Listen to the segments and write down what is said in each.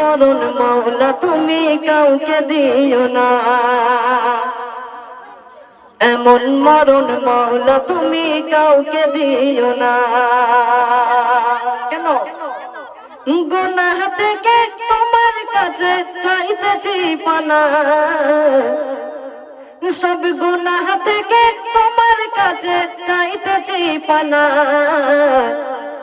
মরণ মৌলা, তুমি কাউকে দিও না। এমন মরণ মৌলা, তুমি কাউকে দিও না। কেন? গুনাহ থেকে তোমার কাছে চাইতেছি পানা। সব গুনাহ থেকে তোমার কাছে চাইতেছি পানা।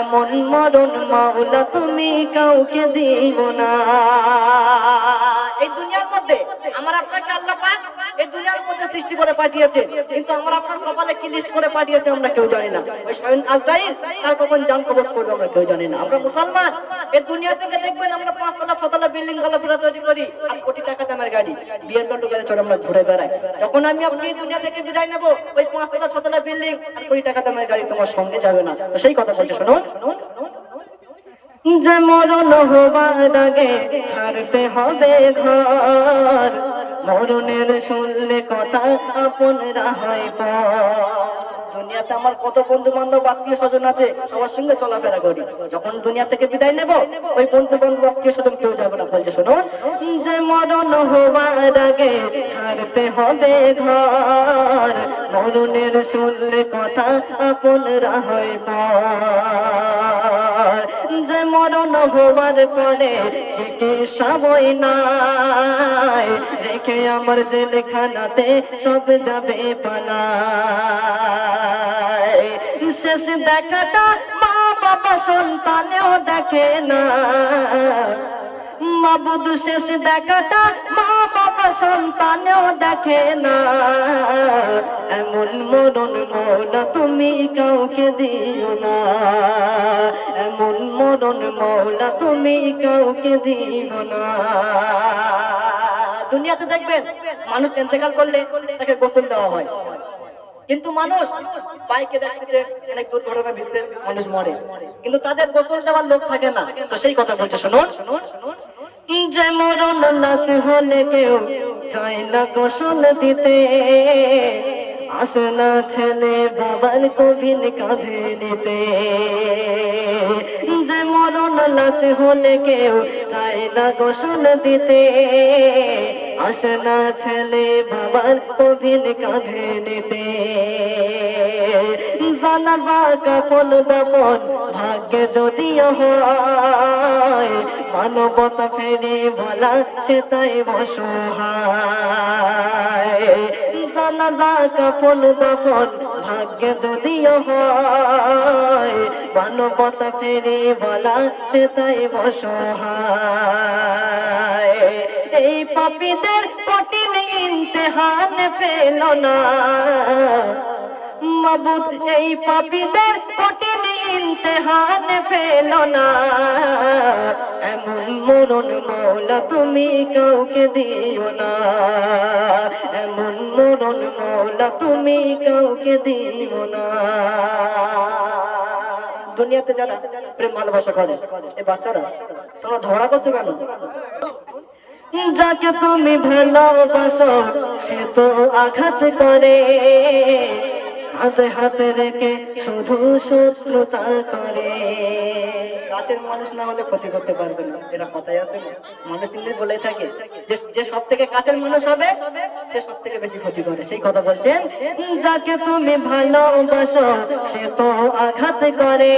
এমন মরণ মৌলা তুমি কাউকে দিও না। এই দুনিয়ার মধ্যে আমার আপনাকে আল্লাহ পাক এই দুনিয়ার মধ্যে সৃষ্টি করে পাঠিয়েছে। কিন্তু আমার আপনার কপালে কি লিস্ট করে পাঠিয়েছে আমরা কেউ জানি না। ওই স্বয়ং আজরাইল, তার কখন জান কবজ করবে আমরা কেউ জানি না। আমরা মুসলমান, এই দুনিয়া থেকে দেখবেন আমরা পাঁচতলা, ছতলা বিল্ডিং গালাফেরা তৈরি করি আর কোটি টাকা দামের গাড়ি। বিয়ের কান্ড গাড়ি চড়ে আমরা ঘুরে বেড়াই। যখন আমি আপনি দুনিয়া থেকে বিদায় নেব, ওই পাঁচতলা, ছতলা বিল্ডিং আর কোটি টাকা দামের গাড়ি তোমার সঙ্গে যাবে না। সেই কথা বলছে, শুনুন। শুনুন যে মরণ হবার আগে ছাড়তে হবে ঘর। মরণের শুনলে কথা আপনরা হয় পর। দুনিয়াতে আমার কত বন্ধু বান্ধব আত্মীয় স্বজন আছে, সবার সঙ্গে চলাফেরা করি। যখন দুনিয়া থেকে বিদায় নেব, ওই বন্ধু বান্ধব আত্মীয় স্বজন কেউ যাবে না। বলছে শুনুন যে মরণ হবার আগে ছাড়তে হবে ঘর। মরণের শুনলে কথা আপনরা হয় পর। মরণ হওয়ার পরে চিকিৎসা বই নাই। রেখে আমার জেলখানাতে সব যাবে পালা শেষ দেখাটা মা বাবা সন্তানেও দেখে না। মা মাবুদ, শেষ দেখাটা মা সন্তানেও দেখে না। এমন মরণ মৌলা তুমি কাউকে দিও না। এমন মরণ মৌলা তুমি কাউকে দিও না। দুনিয়াতে দেখবেন, মানুষ ইন্তেকাল করলে তাকে গোসল দেওয়া হয়। কিন্তু মানুষ বাইকের অ্যাক্সিডেন্ট অনেক দুর্ঘটনার ভিতরে মানুষ মরে। কিন্তু তাদের গোসল দেওয়ার লোক থাকে না। তো সেই কথা বলছে শুনুন শুনুন। যে মরণ লাশ হলে কেউ চায় না গোসল দিতে। আসে না ছেলে বাবার কবিন কাঁধে নিতে। যে মরণ লাশ হলে কেউ চায় না গোসল দিতে। আসে না ছেলে বাবার কবিন কাঁধে নিতে। জানাজা কাপন দাপন ভাগ্যে যদিও হয়, মানবতা ফেরে বলা সে তাই বসহায় জানাজা কাপন দাপন, ভাগ্যে যদিও হয়, মানবতা ফেরে বলা সে তাই বসহায় এই পাপীদের কঠিন ইন্তেহান পেল না। মাবুদ, এই পাপীদের কঠিন ইন্তেহান ফেল না। এমন মরণ মৌলা তুমি কাউকে দিও না। এমন মরণ মৌলা তুমি কাউকে দিও না। দুনিয়াতে যারা প্রেম, ভালোবাসা করে, এই বাচ্চারা, তোমরা ঝগড়া করছ কেন? যাকে তুমি ভালোবাসো, সে তো আঘাত করে। হাতে হাতে রেখে শুধু শত্রুতা করে। কাছের মানুষ না হলে ক্ষতি করতে পারবে না। এটা কথাই আছে মানুষ কিন্তু বলে থাকে, যে সব থেকে কাছের মানুষ হবে, সে সব থেকে বেশি ক্ষতি করে। সেই কথা বলছেন, যাকে তুমি ভালোবাসো, সে তো আঘাত করে।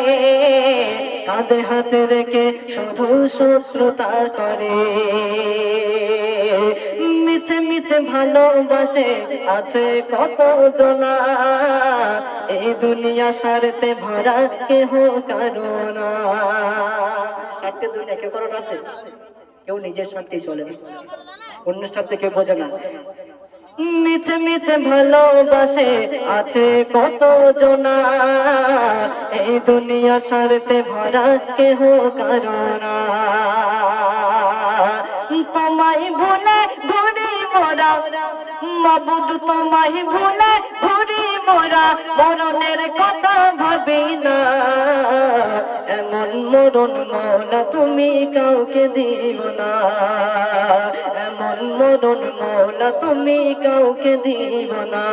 কাঁধে হাতে রেখে শুধু শত্রুতা করে। মিছে মিছে ভালোবাসে আছে কত জনা এই দুনিয়া সারতে ভরা কেহ কারণা স্বার্থে দুনিয়া কেউ কারণ আছে? কেউ নিজের স্বার্থেই চলে না। অন্যের স্বার্থে কেউ বোঝে না। মিছে মিছে ভালোবাসে আছে কত জনা এই দুনিয়া সারতে ভরা কেহ কারণা মাবুদ তোমায় ভুলে ঘুরি মোরা, মরণের কথা ভাবি না। এমন মরণ মৌলা তুমি কাউকে দিও না। এমন মরণ মৌলা তুমি কাউকে দিও না।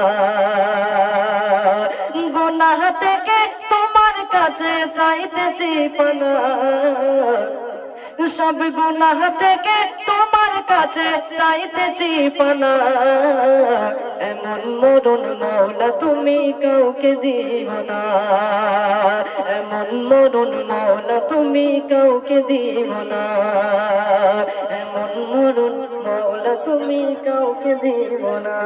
গোনাহ থেকে তোমার কাছে চাইতেছি পানা। সব গুনাহ থেকে কাছে চাইতেছি পানা এমন মরণ মাওলা তুমি কাউকে দিও না এমন মরণ মাওলা তুমি কাউকে দিও না এমন মরণ মাওলা তুমি কাউকে দিও না